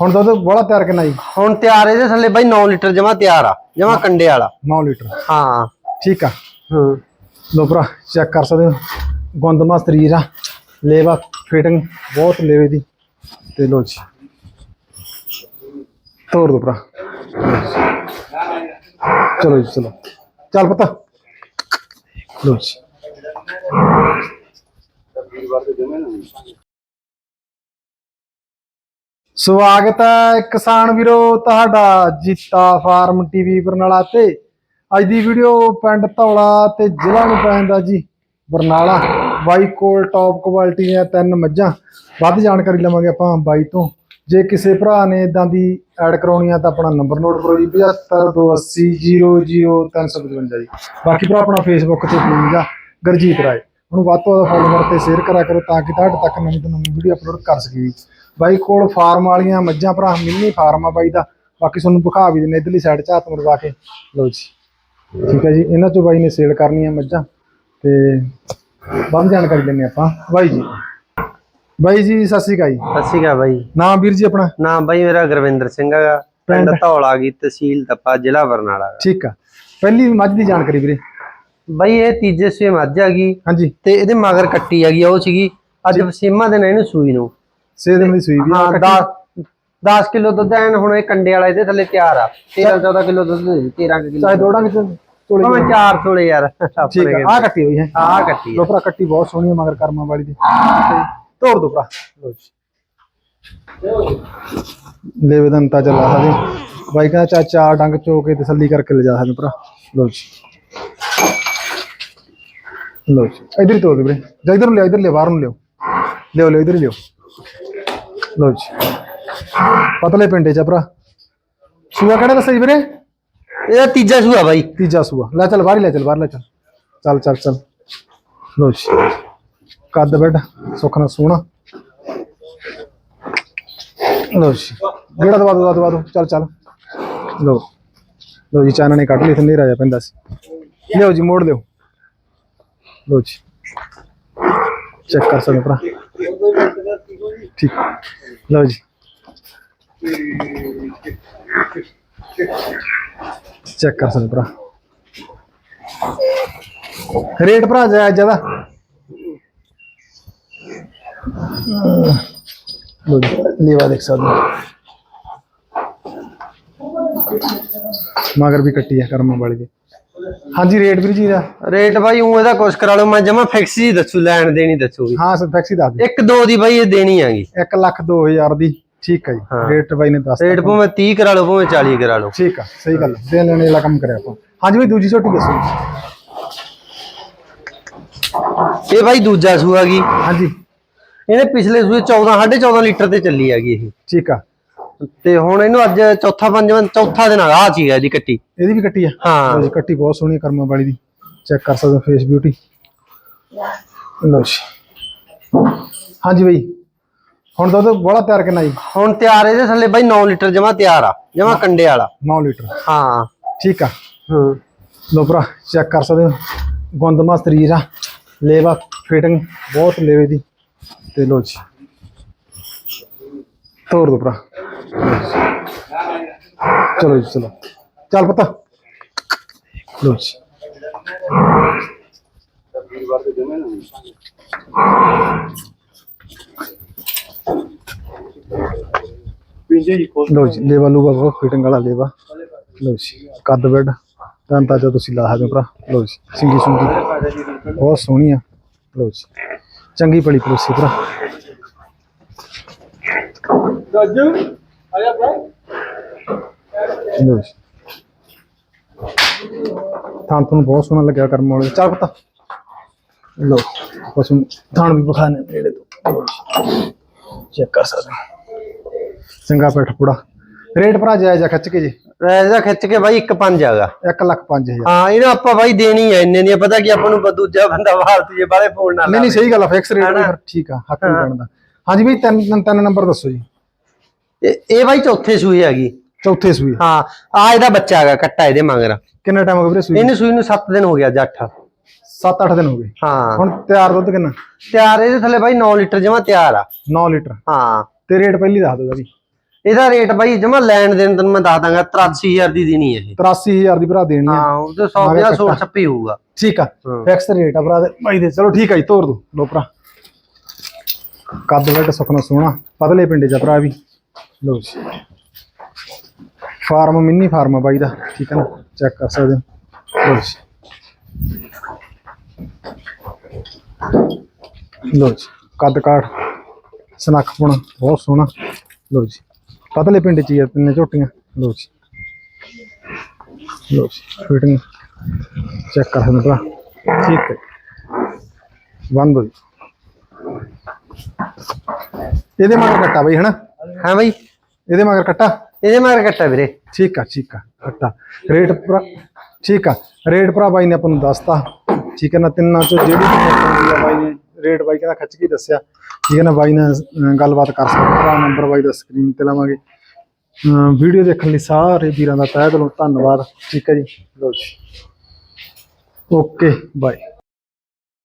ਹੁਣ ਦੁੱਧ ਬੜਾ ਤਿਆਰ ਕਿੰਨਾ ਜੀ? ਹੁਣ ਤਿਆਰ ਇਹਦੇ ਥੱਲੇ ਬਾਈ 9 ਲੀਟਰ ਜਮਾ ਤਿਆਰ ਆ ਜਮਾ ਕੰਡੇ ਵਾਲਾ। 9 ਲੀਟਰ। ਹਾਂ। ਠੀਕ ਆ। ਹੂੰ। ਲੋ ਭਰਾ ਚੈੱਕ ਕਰ ਸਕਦੇ ਹੋ। ਗੁੰਦਮਾ ਸਰੀਰ ਆ। ਲੇਵਾ ਫਿਟਿੰਗ ਬਹੁਤ ਲੇਵੇ ਦੀ। ਤੇ ਲੋ ਜੀ। ਤੋੜ ਦੋ ਭਰਾ। ਚਲੋ ਜੀ ਚਲੋ। ਚੱਲ ਪਤਾ। ਲੋ ਜੀ। ਸਵਾਗਤ ਹੈ ਕਿਸਾਨ ਵੀਰੋ, ਤੁਹਾਡਾ ਜੀਤਾ ਫਾਰਮ ਟੀਵੀ ਬਰਨਾਲਾ ਤੇ। ਅੱਜ ਦੀ ਵੀਡੀਓ ਪਿੰਡ ਧੌਲਾ ਤੇ ਜ਼ਿਲ੍ਹਾ ਨੂੰ ਪੈਂਦਾ ਜੀ। ਬਰਨਾਲਾ, ਬਾਈ ਕੋਲ ਟੌਪ ਕੁਆਲਿਟੀ ਦੀਆਂ ਤਿੰਨ ਮੱਝਾਂ। ਵੱਧ ਜਾਣਕਾਰੀ ਲਵਾਂਗੇ ਆਪਾਂ ਬਾਈ ਤੋਂ। ਜੇ ਕਿਸੇ ਭਰਾ ਨੇ ਇਦਾਂ ਦੀ ਐਡ ਕਰਾਉਣੀ ਆ ਤਾਂ ਆਪਣਾ ਨੰਬਰ ਨੋਟ ਕਰੋ ਜੀ 7528000355 ਜੀ। ਬਾਕੀ ਭਰਾ ਆਪਣਾ ਫੇਸਬੁੱਕ ਤੇ ਪੇਜ ਆ, ਗਰਜੀਤ ਰਾਏ। ਉਹਨੂੰ ਵੱਧ ਤੋਂ ਵੱਧ ਫੋਲੋਵਰ ਤੇ ਸ਼ੇਅਰ ਕਰਿਆ ਕਰੋ ਤਾਂ ਕਿ ਤੁਹਾਡੇ ਤੱਕ ਨਵੀਂ ਤੋਂ ਨਵੀਂ ਵੀਡੀਓ ਅਪਲੋਡ ਕਰ ਸਕੀਏ। ਬਾਈ ਕੋਲ ਫਾਰਮ ਵਾਲੀਆਂ ਮੱਝਾਂ ਭਰਾ ਮਿੰਨੀ ਫਾਰਮ ਆ ਬਾਈ ਦਾ। ਬਾਕੀ ਤੁਹਾਨੂੰ ਵਿਖਾ ਵੀ ਦਿੰਦੇ ਇਧਰਲੀ ਸਾਈਡ 'ਚ ਹੱਥ ਮਰਵਾ ਕੇ। ਲਓ ਜੀ। ਠੀਕ ਹੈ ਜੀ ਇਹਨਾਂ ਚੋਂ ਬਾਈ ਨੇ ਸੇਲ ਕਰਨੀਆਂ ਮੱਝਾਂ। ਤੇ ਵੱਧ ਜਾਣਕਾਰੀ ਲੈਣੇ ਆਪਾਂ। ਬਾਈ ਜੀ। ਬਾਈ ਜੀ ਸਤਿ ਸ਼੍ਰੀ ਅਕਾਲ ਜੀ। ਸਤਿ ਸ਼੍ਰੀ ਅਕਾਲ ਬਾਈ। ਨਾਮ ਵੀਰ ਜੀ ਆਪਣਾ? ਨਾਮ ਬਾਈ ਮੇਰਾ ਗੁਰਵਿੰਦਰ ਸਿੰਘ ਹੈਗਾ। ਪਿੰਡ? ਧੌਲਾ ਗਈ ਤਹਿਸੀਲ ਤੱਪਾ ਜ਼ਿਲ੍ਹਾ ਬਰਨਾਲਾ ਠੀਕ ਆ। ਪਹਿਲੀ ਮੱਝ ਦੀ ਜਾਣਕਾਰੀ ਵੀਰੇ। ਬਾਈ ਇਹ ਤੀਜੇ ਸਵੇ ਮੱਝ ਹੈਗੀ ਹਾਂਜੀ। ਤੇ ਇਹਦੇ ਮਗਰ ਕੱਟੀ ਹੈਗੀ ਉਹ ਸੀਗੀ। ਅੱਜ ਵਸੀਮਾ ਦੇ ਨੇ ਇਹਨੂੰ ਸੂਈ ਨੂੰ। ਸੇ ਦਿਨ ਦੀ ਸੂਈ ਵੀ ਆ ਹਾਂ 10 10 ਕਿਲੋ ਦੁੱਧ ਐਨ ਹੁਣ ਇਹ ਕੰਡੇ ਵਾਲਾ ਇਹਦੇ ਥੱਲੇ ਤਿਆਰ ਆ। 13 14 ਕਿਲੋ ਦੁੱਧ ਦੇ 13 ਕਿਲੋ ਚਾਹੇ ਦੋੜਾਂ ਵਿੱਚ ਤੋਲੇ ਭਾਵੇਂ 4 ਤੋਲੇ ਯਾਰ ਠੀਕ ਆ ਆ ਕੱਟੀ ਹੋਈ ਹੈ। ਆ ਕੱਟੀ ਲੋ ਭਰਾ ਕੱਟੀ ਬਹੁਤ ਸੋਹਣੀ ਹੈ ਮਗਰ ਕਰਮਾਂ ਵਾਲੀ ਦੀ। ਤੋੜ ਦੋ ਭਰਾ। ਲੋ ਜੀ। ਲੈ ਵੇਦਨ ਤਾਂ ਚੱਲਾ ਸਕਦੇ ਬਾਈ ਕਹਿੰਦਾ ਚਾ ਚਾਰ ਡੰਗ ਚੋ ਕੇ ਤਸੱਲੀ ਕਰਕੇ ਲੈ ਜਾ ਸਕਦੇ ਭਰਾ। ਲੋ ਜੀ। ਲੋ ਜੀ ਇਧਰ ਹੀ ਤੋੜ ਦੇ ਵੀਰੇ ਜਾਂ ਇਧਰ ਨੂੰ ਲਿਆ ਇਧਰ ਲਿਆ ਬਾਹਰ ਨੂੰ ਲਿਓ ਲਿਓ ਲਿਓ ਇਧਰ ਹੀ ਲਿਓ ਲੋ ਜੀ ਪਤਲੇ ਪਿੰਡੇ ਚ ਆ ਭਰਾ ਸੂਆ ਕਿਹੜਾ ਦੱਸਿਆ ਜੀ ਵੀਰੇ ਇਹਦਾ ਤੀਜਾ ਸੂਆ ਬਾਈ ਤੀਜਾ ਸੂਆ ਲੈ ਚੱਲ ਬਾਹਰ ਹੀ ਲੈ ਚੱਲ ਬਾਹਰ ਲੈ ਚੱਲ ਚੱਲ ਚੱਲ ਚੱਲ ਲੋ ਜੀ ਕੱਦ ਬੈਡ ਸੁੱਖ ਨਾਲ ਸੋਹਣਾ ਲੋ ਜੀ ਗੇੜਾ ਦਵਾ ਦੋ ਦਵਾ ਦੋ, ਦਵਾ ਦੋ ਚੱਲ ਚੱਲ ਲੋ ਜੀ। ਚੈੱਕ ਕਰ ਸਕਦੇ ਭਰਾ। ਠੀਕ। ਲਓ ਜੀ। ਚੈੱਕ ਕਰ ਸਕਦੇ ਭਰਾ। ਰੇਟ ਭਰਾ ਜਾਇਜ਼ ਜ਼ਿਆਦਾ ਲੋ ਜੀ ਲੇਵਾ ਦੇਖ ਸਕਦੇ ਮਗਰ ਵੀ ਕੱਟੀ ਹੈ ਕਰਮਾਂ ਵਾਲੀ ਦੇ। ਹਾਂਜੀ ਰੇਟ ਵੀਰ ਜੀ ਦਾ। ਰੇਟ ਬਾਈ ਉਹ ਇਹਦਾ ਕੁਛ ਕਰਾ ਲਓ ਮੈਂ ਜਮਾ ਫਿਕਸ ਹੀ ਦੱਸੂ ਲੈਣ ਦੇਣੀ ਦੱਸੂਗੀ ਹਾਂ ਸਰ ਟੈਕਸੀ ਦੱਸ ਇੱਕ ਦੋ ਦੀ ਬਾਈ ਇਹ ਦੇਣੀ ਆਗੀ ਦਿਓ 1 ਲੱਖ 2000 ਦੀ ਠੀਕ ਹੈ ਜੀ। ਹਾਂ। ਰੇਟ ਬਾਈ ਨੇ ਦੱਸ ਰੇਟ ਭਾਵੇਂ 30 ਕਰਾ ਲਓ ਭਾਵੇਂ 40 ਕਰਾ ਲਓ। ਠੀਕ ਆ ਸਹੀ ਗੱਲ ਹੈ। ਦੇਣ ਲੈਣੇ ਵਾਲਾ ਕੰਮ ਕਰਿਆ ਆਪਾਂ। ਹਾਂਜੀ ਬਈ ਦੂਜੀ ਝੋਟੀ ਦੱਸੋ। ਇਹ ਬਾਈ ਦੂਜਾ ਸੂਆ ਗਈ ਹਾਂਜੀ। ਇਹਨੇ ਪਿਛਲੇ ਸੂਏ 14 14.5 ਲੀਟਰ ਤੇ ਚੱਲੀ ਹੈਗੀ ਇਹ। ਠੀਕ ਆ। ਤੇ ਹੁਣ ਇਹਨੂੰ ਅੱਜ ਚੌਥਾ ਪੰਜਵਾਂ ਚੌਥਾ ਦਿਨ ਆ ਚੀਜ਼ ਹੈ ਜੀ ਕੱਟੀ। ਇਹਦੀ ਵੀ ਕੱਟੀ ਆ? ਹਾਂ। ਲਓ ਜੀ ਕੱਟੀ ਬਹੁਤ ਸੋਹਣੀ ਕਰਮਾਂ ਵਾਲੀ ਦੀ। ਚੈੱਕ ਕਰ ਸਕਦੇ ਹੋ ਫੇਸ ਬਿਊਟੀ ਲਓ ਜੀ। ਹਾਂਜੀ ਬਈ ਹੁਣ ਦੁੱਧ ਬੜਾ ਤਿਆਰ ਕਿੰਨਾ ਜੀ? ਹੁਣ ਤਿਆਰ ਇਹਦੇ ਥੱਲੇ ਬਾਈ 9 ਲੀਟਰ ਜਮਾ ਤਿਆਰ ਆ ਜਮਾ ਕੰਡੇ ਵਾਲਾ। 9 ਲੀਟਰ। ਹਾਂ। ਠੀਕ ਆ। ਹੂੰ। ਲੋ ਭਰਾ ਚੈੱਕ ਕਰ ਸਕਦੇ ਹੋ। ਗੁੰਦਮਾ ਸਰੀਰ ਆ ਲੇਵਾ ਫਿਟਿੰਗ ਬਹੁਤ ਲੇਵੇ ਦੀ। ਤੇ ਲੋ ਜੀ। ਤੋੜ ਦੋ ਭਰਾ। ਚਲੋ ਜੀ, ਚਲੋ। ਚੱਲ ਪਤਾ। ਲੋ ਜੀ। ਲੋ ਜੀ, ਲੇਵਾ ਲੂਗਾ ਬਹੁਤ ਫਿਟਿੰਗ ਵਾਲਾ ਲੇਵਾ। ਲੋ ਜੀ, ਕੱਦ ਬੈਡ ਤਾਂ ਤਾਂ ਤੁਸੀਂ ਲਾ ਸਕਦੇ ਭਰਾ। ਲੋ ਜੀ, ਸਿੰਗੀ ਸੁੰਗੀ। ਬਹੁਤ ਸੋਹਣੀ ਆ। ਲੋ ਜੀ, ਚੰਗੀ ਪਲੀ ਪਲੋਸੀ ਭਰਾ। ਜੀ। ਥਾਂ ਤੁਹਾਨੂੰ ਬਹੁਤ ਸੋਹਣਾ ਲੱਗਿਆ ਕਰਮ ਵਾਲੇ ਚੱਲ ਪਤਾ। ਲੋ ਬਸ ਹੁਣ ਥਾਂ ਵੀ ਬਖਾਨੇ ਨੇੜੇ ਤੋਂ। ਚੈੱਕ ਕਰ ਸਕਦੇ ਹੋ। ਚੰਗਾ ਪੈਠ ਪੂੜਾ। ਰੇਟ ਭਰਾ ਜਾਇਜ਼ ਆ ਖੱਚ ਕੇ ਜੀ। ਇਹਦਾ ਖਿੱਚ ਕੇ ਬਾਈ 1.5 ਆਗਾ। 1 ਲੱਖ 5000 ਹਾਂ ਇਹਨੂੰ ਆਪਾਂ ਬਾਈ ਦੇਣੀ ਆ ਇੰਨੇ ਦੀ ਪਤਾ ਕੀ ਆਪਾਂ ਨੂੰ ਦੂਜਾ ਬੰਦਾ ਵਾਲਤੀ ਜੇ ਬਾਲੇ ਫੋਨ ਨਾਲ ਨਹੀਂ ਨਹੀਂ ਸਹੀ ਗੱਲ ਆ ਫਿਕਸ ਰੇਟ ਫਿਰ ਠੀਕ ਆ ਹੱਕ ਨਹੀਂ ਬਣਦਾ। ਹਾਂਜੀ ਬਈ ਤਿੰਨ ਤਿੰਨ- ਤਿੰਨ ਨੰਬਰ ਦੱਸੋ ਜੀ। ਇਹ ਬਾਈ ਚੌਥੇ ਸੂਈ ਹੈਗੀ। ਚੌਥੇ ਸੂਈ। ਹਾਂ ਆ ਇਹਦਾ ਬੱਚਾ ਹੈਗਾ ਕੱਟਾ ਇਹਦੇ ਮਗਰ। ਕਿੰਨਾ ਟਾਈਮ ਹੋ ਗਿਆ ਵੀਰੇ ਸੂਈ ਇਹਨੂੰ ਸੂਈ ਨੂੰ 7 ਦਿਨ ਹੋ ਗਿਆ ਜੱਠ 7-8 ਦਿਨ ਹੋ ਗਏ। ਹਾਂ। ਹੁਣ ਤਿਆਰ ਦੁੱਧ ਕਿੰਨਾ? ਤਿਆਰ ਇਹਦੇ ਥੱਲੇ ਬਾਈ 9 ਲੀਟਰ ਜਮਾ ਤਿਆਰ ਆ। 9 ਲੀਟਰ। ਹਾਂ। ਤੇ ਰੇਟ ਪਹਿਲੀ ਦੱਸ ਦਿਓ ਜੀ ਇਹਦਾ ਰੇਟ ਬਾਈ ਜਮਾ ਲੈਣ ਦੇਣ ਤੈਨੂੰ ਮੈਂ ਦੱਸ ਦਾਂਗਾ 83000 ਦੀ ਦੇਣੀ ਹੈ ਇਹ। 83000 ਦੀ ਭਰਾ ਦੇਣੀ ਆ ਹਾਂ ਉਹਦੇ 150 ਸੋਟ ਛੱਪੀ ਹੋਊਗਾ। ਠੀਕ ਆ। ਹਾਂ। ਫਿਕਸ ਰੇਟ ਆ ਭਰਾ ਦੇ। ਬਾਈ ਦੇ ਚਲੋ ਠੀਕ ਆ ਜੀ ਤੋਰ ਦੋ। ਲੋ ਭਰਾ। ਕੱਦ ਵੱਡ ਸੁਖਣਾ ਸੋਹਣਾ। ਪਤਲੇ ਪਿੰਡੇ ਚ ਭਰਾ ਵੀ। ਲੋ ਜੀ। ਫਾਰਮ, ਮਿੰਨੀ ਫਾਰਮ ਆ ਬਾਈ ਦਾ, ਠੀਕ ਹੈ ਨਾ? ਚੈੱਕ ਕਰ ਸਕਦੇ ਹੋ। ਲੋ ਜੀ। ਲੋ ਜੀ। ਕੱਦ ਕਾਠ, ਸਨੱਖ ਪੁਣਾ, ਬਹੁਤ ਸੋਹਣਾ। ਲੋ ਜੀ। ਪਤਲੇ ਪਿੰਡ ਚ ਹੀ ਆ, ਤਿੰਨੇ ਝੋਟੀਆਂ। ਲੋ ਜੀ। ਲੋ ਜੀ। ਫਿਟਿੰਗ। ਚੈੱਕ ਕਰ ਸਕਦੇ ਭਰਾ। ਠੀਕ ਹੈ। ਬੰਦ ਹੋ ਜੀ। ਇਹਦੇ ਮਗਰ ਕੱਟਾ ਬਈ, ਹਨਾ? ਹਾਂ ਬਾਈ? ਇਹਦੇ ਮਗਰ ਕੱਟਾ? ਇਹਦੇ ਮਗਰ ਕੱਟਾ ਵੀਰੇ। ਠੀਕ ਆ ਠੀਕ ਆ ਕੱਟਾ। ਰੇਟ ਭਰਾ ਠੀਕ ਆ ਰੇਟ ਭਰਾ ਬਾਈ ਨੇ ਆਪਾਂ ਨੂੰ ਦੱਸਤਾ। ਠੀਕ ਹੈ ਨਾ ਤਿੰਨਾਂ ਚੋਂ ਜਿਹੜੀ ਵੀ ਬਾਈ ਨੇ ਰੇਟ ਬਾਈ ਕਹਿੰਦਾ ਖੱਚ ਕੇ ਦੱਸਿਆ। ਠੀਕ ਹੈ ਨਾ ਬਾਈ ਨਾਲ ਗੱਲਬਾਤ ਕਰ ਸਕਦੇ ਭਰਾ ਨੰਬਰ ਬਾਈ ਦਾ ਸਕਰੀਨ ਤੇ ਲਾਵਾਂਗੇ। ਵੀਡੀਓ ਦੇਖਣ ਲਈ ਸਾਰੇ ਵੀਰਾਂ ਦਾ ਤਹਿ ਦਿਲੋਂ ਧੰਨਵਾਦ। ਠੀਕ ਹੈ ਜੀ ਲਓ ਜੀ। Okay bye.